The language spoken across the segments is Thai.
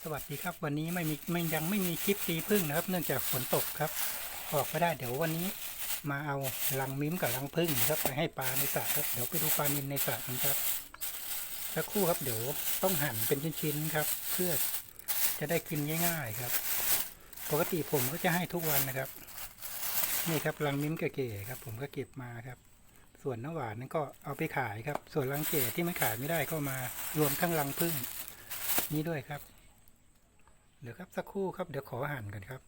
สวัสดีครับวันนี้ไม่มีไม่ยังไม่มีคลิปตีพึ่งนะครับ เนื่องจากฝนตกครับ ออกไม่ได้เดี๋ยววันนี้มาเอาลังมิ้มกับลังพึ่งนะครับไปให้ปลาในสระครับเดี๋ยวไปดูปลานินในสระกันครับสักครู่ครับเดี๋ยวต้องหั่นเป็นชิ้นๆครับ เพื่อจะได้กินง่ายๆครับ ปกติผมก็จะให้ทุกวันนะครับ นี่ครับลังมิ้มเก๋ๆครับ ผมก็เก็บมาครับ ส่วนน้ำหวานนั่นก็เอาไปขายครับ ส่วนลังเก๋ที่ไม่ขายไม่ได้ก็มารวมทั้งลังพึ่งนี้ด้วยครับ เดี๋ยวครับสักครู่ครับเดี๋ยวขอหั่นกันครับ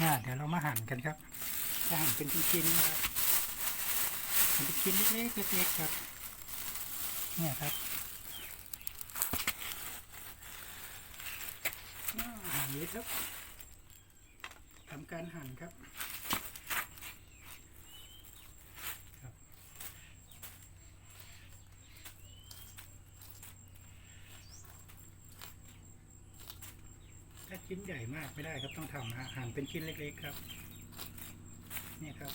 อ่าเดี๋ยวเรามาหั่นกันครับจะหั่นเป็นชิ้นๆนะครับหั่นเป็นชิ้นเล็กๆเล็กๆครับเนี่ยครับหั่นนี้ครับทำการหั่นครับ ชิ้นใหญ่มากไม่ได้ครับต้องทำนะหั่นเป็นชิ้นเล็กๆครับ นี่ครับ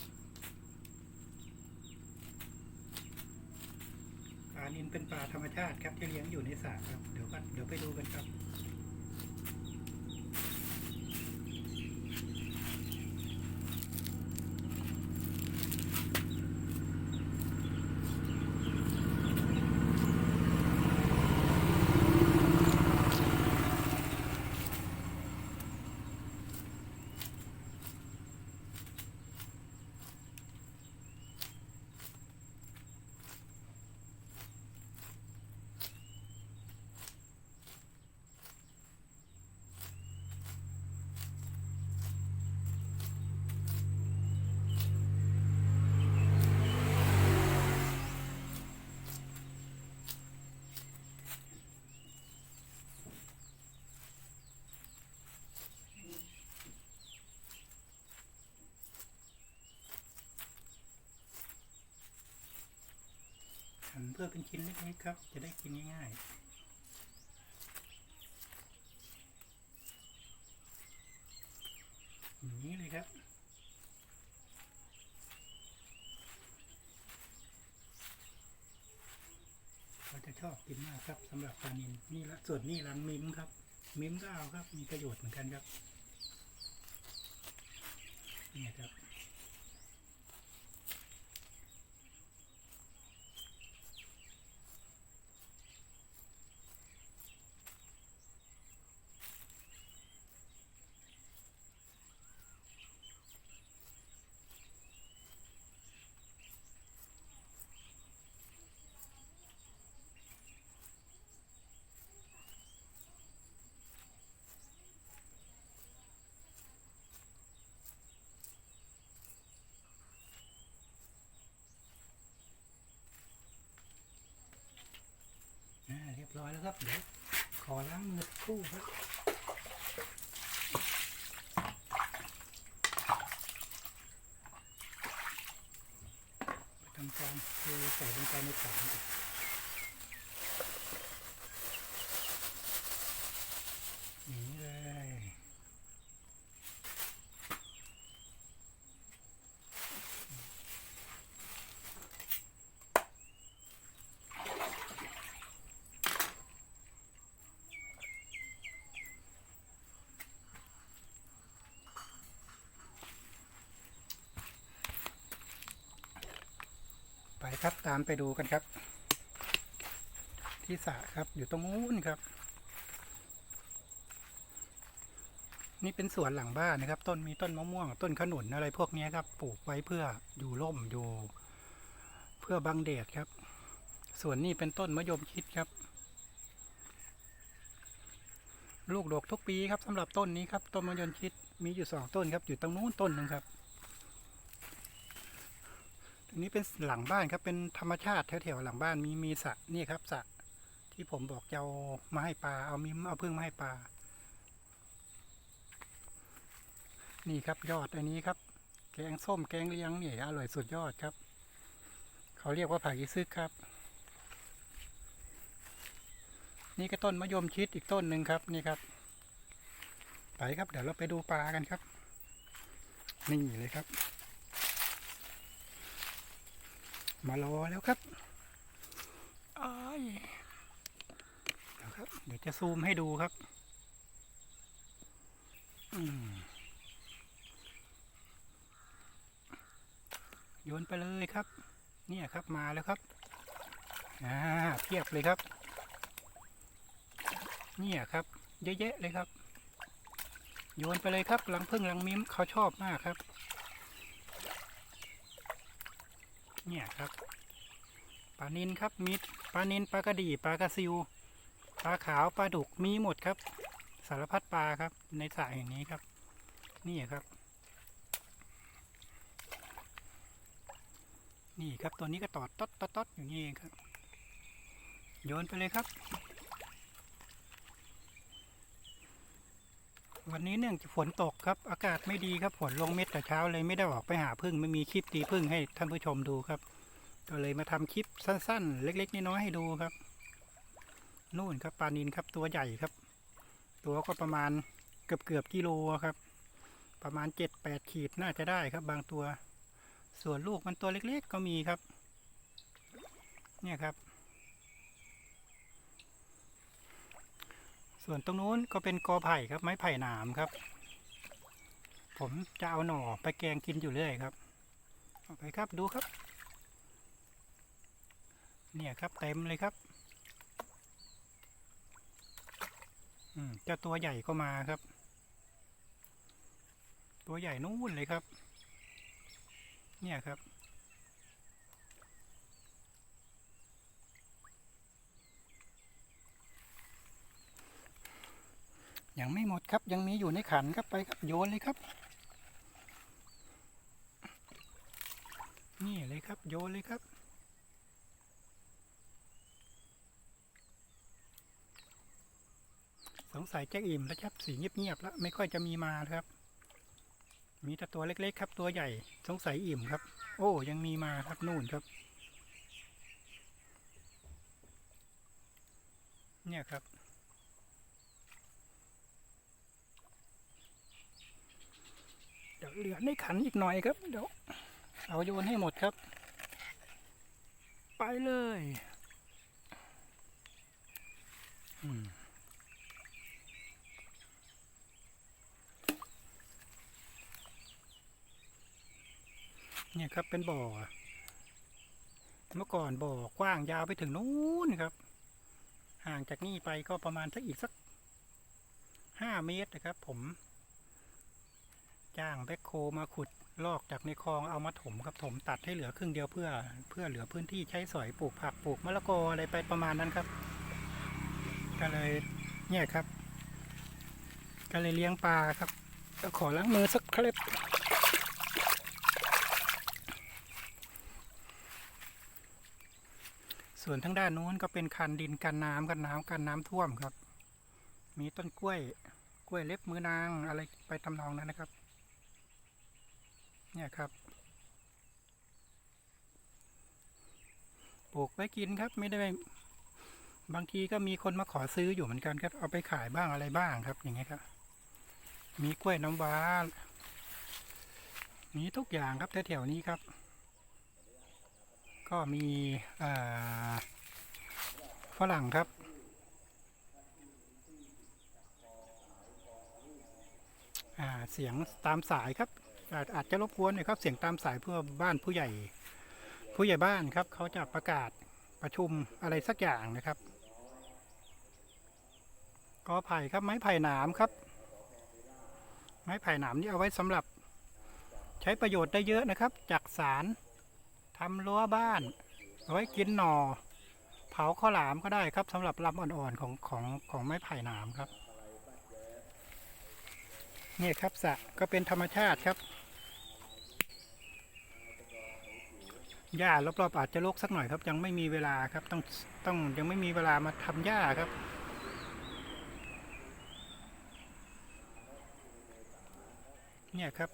ปลานินเป็นปลาธรรมชาติครับที่เลี้ยงอยู่ในสระครับเดี๋ยวก็เดี๋ยวไปดูกันครับ เพื่อเป็นชิ้นเล็กๆครับ จะได้กินง่ายๆอย่างนี้เลยครับเขาจะชอบกินมากครับสำหรับปลานินนี่ละส่วนนี่รังมิมครับ มิมก็เอาครับมีประโยชน์เหมือนกันครับเนี่ยครับ อ่าเรียบร้อยแล้ว ครับเดี๋ยวขอล้างมือสักครู่ครับทำการเทใส่ลงไปในถังครับอย่างนี้เลย ไป ครับ ตามไปดูกันครับ ที่สระครับอยู่ตรงนู้นครับ นี่เป็นสวนหลังบ้านนะครับ ต้นมีต้นมะม่วง ต้นขนุนอะไรพวกนี้ครับ ปลูกไว้เพื่ออยู่ร่มอยู่ เพื่อบังแดดครับ ส่วนนี้เป็นต้นมะยมชิดครับ ลูกดกทุกปีครับสำหรับต้นนี้ครับต้นมะยมชิดมีอยู่สองต้นครับ อยู่ตรงนู้นต้นหนึ่งครับ ตรงนี้เป็นหลังบ้านครับ เป็นธรรมชาติแถวๆหลังบ้านมีมีสระนี่ครับสระที่ผมบอกจะเอามาให้ปลา เอามิมเอาพึ่งมาให้ปลา นี่ครับยอดอันนี้ครับ แกงส้มแกงเลี้ยงเนี่ยอร่อยสุดยอดครับ เขาเรียกว่าผักอีซึกครับ นี่ก็ต้นมะยมชิดอีกต้นหนึ่งครับนี่ครับ ไปครับเดี๋ยวเราไปดูปลากันครับ นี่เลยครับ มารอแล้วครับอ้ายเดี๋ยวครับ เดี๋ยวจะซูมให้ดูครับอืมโยนไปเลยครับ เนี่ยครับมาแล้วครับ อ่าเพียบเลยครับ เนี่ยครับ เยอะแยะเลยครับ โยนไปเลยครับรังพึ่งรังมิ้มเขาชอบมากครับ เนี่ยครับปลานินครับมีปลานินปลากระดีปลากระซิวปลาขาวปลาดุกมีหมดครับ สารพัดปลาครับ ในสระแห่งนี้ครับ นี่ครับ นี่ครับตัวนี้ก็ตอดตอดตอดตอดอยู่นี่เองครับ โยนไปเลยครับ วันนี้เนื่องจากฝนตกครับ อากาศไม่ดีครับฝนลงเม็ดแต่เช้าเลยไม่ได้ออกไปหาพึ่งไม่มีคลิปตีพึ่งให้ท่านผู้ชมดูครับ ก็เลยมาทำคลิปสั้นๆ เล็ก ๆน้อยๆให้ดูครับ นู่นครับปลานินครับตัวใหญ่ครับ ตัวก็ประมาณเกือบเกือบกิโลครับ ประมาณเจ็ดแปดขีดน่าจะได้ครับ บางตัว ส่วนลูกมันตัวเล็ก ๆ ก็มีครับ เนี่ยครับ ส่วนตรงนู้นก็เป็นกอไผ่ครับ ไม้ไผ่หนามครับ ผมจะเอาหน่อไปแกงกินอยู่เรื่อยครับเอาไปครับดูครับ เนี่ยครับเต็มเลยครับอืมเจ้าตัวใหญ่ก็มาครับ ตัวใหญ่นู่นเลยครับ เนี่ยครับ ยังไม่หมดครับยังมีอยู่ในขันครับไปครับโยนเลยครับ นี่เลยครับโยนเลยครับ สงสัยแจ็คอิ่มแล้วครับสีเงียบๆแล้วไม่ค่อยจะมีมาครับ มีแต่ตัวเล็กๆครับ ตัวใหญ่สงสัยอิ่มครับ โอ้ยังมีมาครับนู่นครับ เนี่ยครับ เดี๋ยวเหลือในขันอีกหน่อยครับ เดี๋ยวเอาโยนให้หมดครับ ไปเลยเนี่ยครับเป็นบ่อ เมื่อก่อนบ่อกว้างยาวไปถึงนู้นครับ ห่างจากนี่ไปก็ประมาณสักอีกสักห้าเมตรนะครับผม จ้างแบ็คโคมาขุดลอกจากในคลองเอามาถมครับถมตัดให้เหลือครึ่งเดียวเพื่อ เพื่อเหลือพื้นที่ใช้สอยปลูกผักปลูกมะละกออะไรไปประมาณนั้นครับ ก็เลยเนี่ยครับ ก็เลยเลี้ยงปลาครับก็ขอล้างมือสักคล็ดส่วนทั้งด้านนู้นก็เป็นคันดินกันน้ำกันน้ำกันน้ำท่วมครับ มีต้นกล้วยกล้วยเล็บมือนางอะไรไปทำนองนั้นนะครับ เนี่ยครับ ปลูกไว้กินครับไม่ได้บางทีก็มีคนมาขอซื้ออยู่เหมือนกันครับ เอาไปขายบ้างอะไรบ้างครับ อย่างเงี้ยครับ มีกล้วยน้ำว้ามีทุกอย่างครับแถวๆนี้ครับ ก็มีฝรั่งครับเสียงตามสายครับ อาจอาจจะรบกวนน่อยครับเสียงตามสายเพื่อบ้านผู้ใหญ่ ผู้ใหญ่บ้านครับ เขาจะประกาศประชุมอะไรสักอย่างนะครับกอไผ่ครับไม้ไผ่หนามครับ ไม้ไผ่หนามนี่เอาไว้สำหรับ ใช้ประโยชน์ได้เยอะนะครับ จากสารทำรั้วบ้านเอาไว้กินหน่อเผาข้าวหลามก็ได้ครับสำหรับลำอ่อนๆของของของไม้ไผ่หนามครับนี่ครับสะก็เป็นธรรมชาติครับ หญ้ารอบๆอาจจะรกสักหน่อยครับ ยังไม่มีเวลาครับ ต้องต้องยังไม่มีเวลามาทำหญ้าครับเนี่ยครับ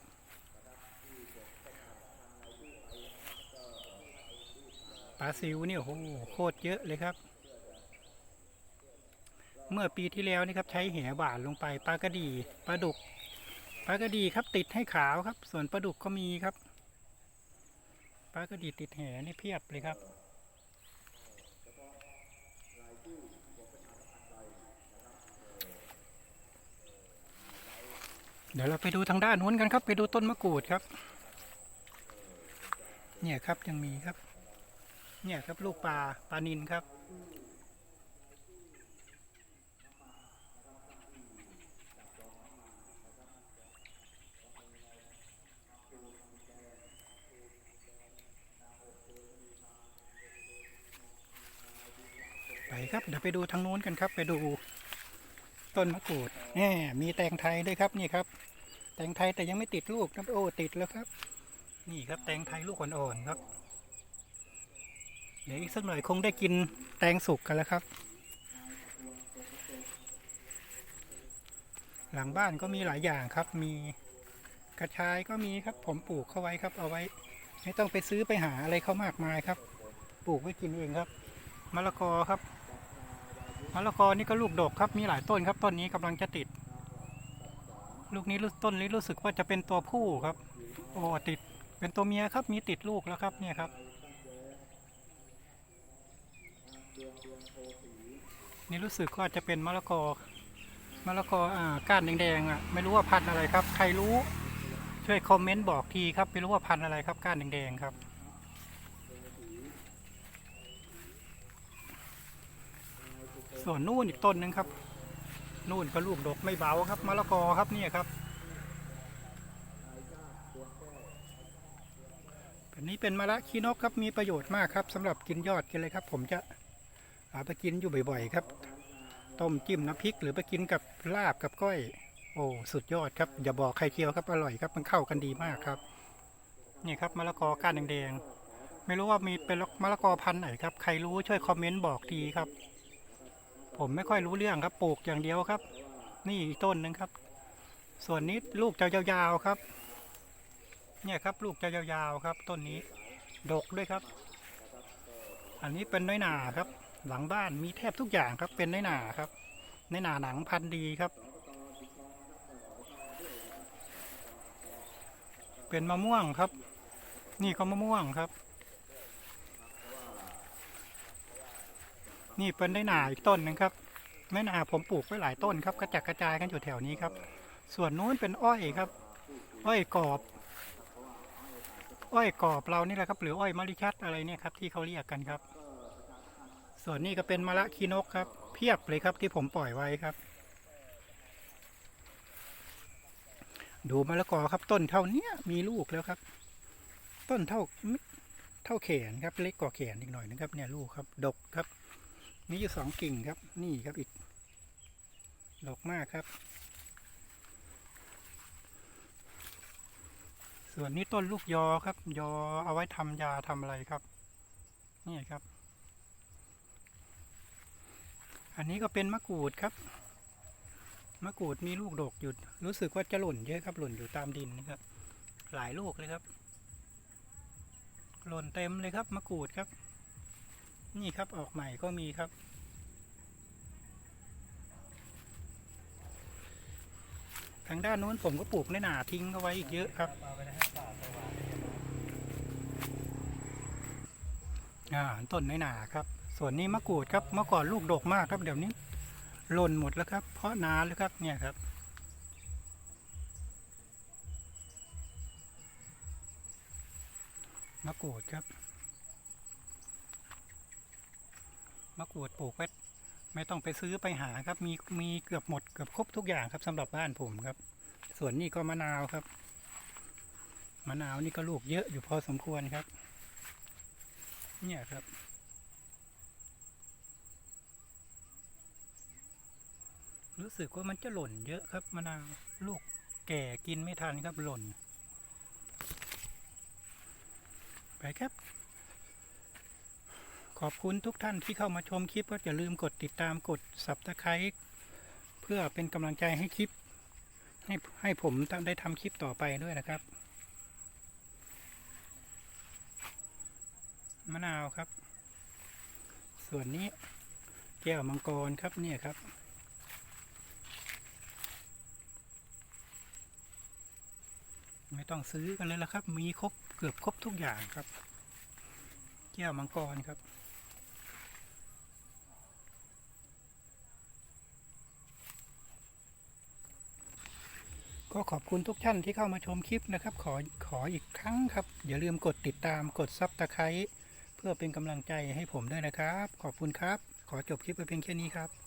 ปลาซิวเนี่ยโอ้โหโคตรเยอะเลยครับ เมื่อปีที่แล้วนี่ครับใช้แหหวานลงไปปลากระดีปลาดุกปลากระดีครับติดให้ขาวครับ ส่วนปลาดุกก็มีครับ ปลากระดีติดแหนี่เพียบเลยครับเดี๋ยวเราไปดูทางด้านนู้นกันครับ ไปดูต้นมะกรูดครับ เนี่ยครับยังมีครับ เนี่ยครับลูกปลาปลานินครับ ไปครับเดี๋ยวไปดูทางนู้นกันครับ ไปดู ต้นมะกรูดแหมมีแตงไทยด้วยครับนี่ครับ แตงไทยแต่ยังไม่ติดลูกนะโอ้ติดแล้วครับ นี่ครับแตงไทยลูกอ่อนๆครับ เดี๋ยวอีกสักหน่อยคงได้กินแตงสุกกันแล้วครับ หลังบ้านก็มีหลายอย่างครับ มีกระชายก็มีครับ ผมปลูกเข้าไว้ครับ เอาไว้ ไม่ต้องไปซื้อไปหาอะไรเขามากมายครับ ปลูกไว้กินเองครับมะละกอครับ มะละกอนี่ก็ลูกดกครับมีหลายต้นครับต้นนี้กำลังจะติด ลูกนี้รู้ต้นนี้รู้สึกว่าจะเป็นตัวผู้ครับ โอ้ติดเป็นตัวเมียครับมีติดลูกแล้วครับเนี่ยครับ นี่รู้สึกว่าจะเป็นมะละกอมะละกออ่าก้านแดงๆอะไม่รู้ว่าพันธุ์อะไรครับ ใครรู้ช่วยคอมเมนต์บอกทีครับไม่รู้ว่าพันธุ์อะไรครับก้านแดงๆครับ ส่วนนู่นอีกต้นหนึ่งครับ นู่นก็ลูกดกไม่เบาครับมะละกอครับเนี่ยครับอันนี้เป็นมะละคีนกครับมีประโยชน์มากครับสำหรับกินยอดกินเลยครับ ผมจะเอาไปกินอยู่บ่อยๆครับ ต้มจิ้มน้ำพริกหรือไปกินกับลาบกับก้อย โอ้สุดยอดครับ อย่าบอกใครเคียวครับอร่อยครับมันเข้ากันดีมากครับนี่ครับมะละกอก้านแดงๆไม่รู้ว่ามีเป็นมะละกอพันธุ์ไหนครับ ใครรู้ช่วยคอมเมนต์บอกทีครับ ผมไม่ค่อยรู้เรื่องครับปลูกอย่างเดียวครับ นี่อีกต้นหนึ่งครับ ส่วนนี้ลูกจะยาวๆครับ เนี่ยครับลูกจะยาวๆครับ ต้นนี้ ดกด้วยครับ อันนี้เป็นน้อยหนาครับ หลังบ้านมีแทบทุกอย่างครับ เป็นน้อยหนาครับน้อยหนาหนังพันดีครับ เป็นมะม่วงครับ นี่ก็มะม่วงครับ นี่เป็นได้หนาอีกต้นนึงครับไม้หนาผมปลูกไว้หลายต้นครับกระจัดกระจายกันอยู่แถวนี้ครับ ส่วนนู้นเป็นอ้อยครับ อ้อยกรอบ อ้อยกรอบเรานี่แหละครับ หรืออ้อยมะลิชัดอะไรเนี่ยครับที่เขาเรียกกันครับ ส่วนนี้ก็เป็นมะละคีนกครับ เพียบเลยครับที่ผมปล่อยไว้ครับ ดูมะละกอครับต้นเท่าเนี้ยมีลูกแล้วครับ ต้นเท่าเท่าแขนครับ เล็กกว่าแขนอีกหน่อยนะครับเนี่ยลูกครับ ดกครับ มีอยู่สองกิ่งครับ นี่ครับอีก ดอกมากครับ ส่วนนี้ต้นลูกยอครับ ยอเอาไว้ทำยาทำอะไรครับ นี่ครับ อันนี้ก็เป็นมะกรูดครับมะกรูดมีลูกดกอยู่รู้สึกว่าจะหล่นเยอะครับ หล่นอยู่ตามดินนะครับ หลายลูกเลยครับ หล่นเต็มเลยครับมะกรูดครับ นี่ครับออกใหม่ก็มีครับ ทางด้านนู้นผมก็ปลูกในหนาทิ้งเอาไว้อีกเยอะครับอ่าต้นในหนาครับ ส่วนนี้มะกรูดครับเมื่อก่อนลูกดกมากครับเดี๋ยวนี้หล่นหมดแล้วครับ เพราะนานแล้วครับเนี่ยครับมะกรูดครับ มะกรูดปลูกไว้ไม่ต้องไปซื้อไปหาครับ มีมีเกือบหมดเกือบครบทุกอย่างครับสำหรับบ้านผมครับ ส่วนนี้ก็มะนาวครับ มะนาวนี่ก็ลูกเยอะอยู่พอสมควรครับ เนี่ยครับ รู้สึกว่ามันจะหล่นเยอะครับมะนาวลูกแก่กินไม่ทันครับหล่น ไปครับ ขอบคุณทุกท่านที่เข้ามาชมคลิปก็อย่าลืมกดติดตามกด subscribe เพื่อเป็นกำลังใจให้คลิป ให้ให้ผมได้ทำคลิปต่อไปด้วยนะครับมะนาวครับ ส่วนนี้แก้วมังกรครับเนี่ยครับ ไม่ต้องซื้อกันเลยละครับ มีครบเกือบครบทุกอย่างครับ แก้วมังกรครับ ก็ขอบคุณทุกท่านที่เข้ามาชมคลิปนะครับ ขอขออีกครั้งครับ อย่าลืมกดติดตามกดซับตะไคร้เพื่อเป็นกำลังใจให้ผมด้วยนะครับ ขอบคุณครับ ขอจบคลิปไปเพียงแค่นี้ครับ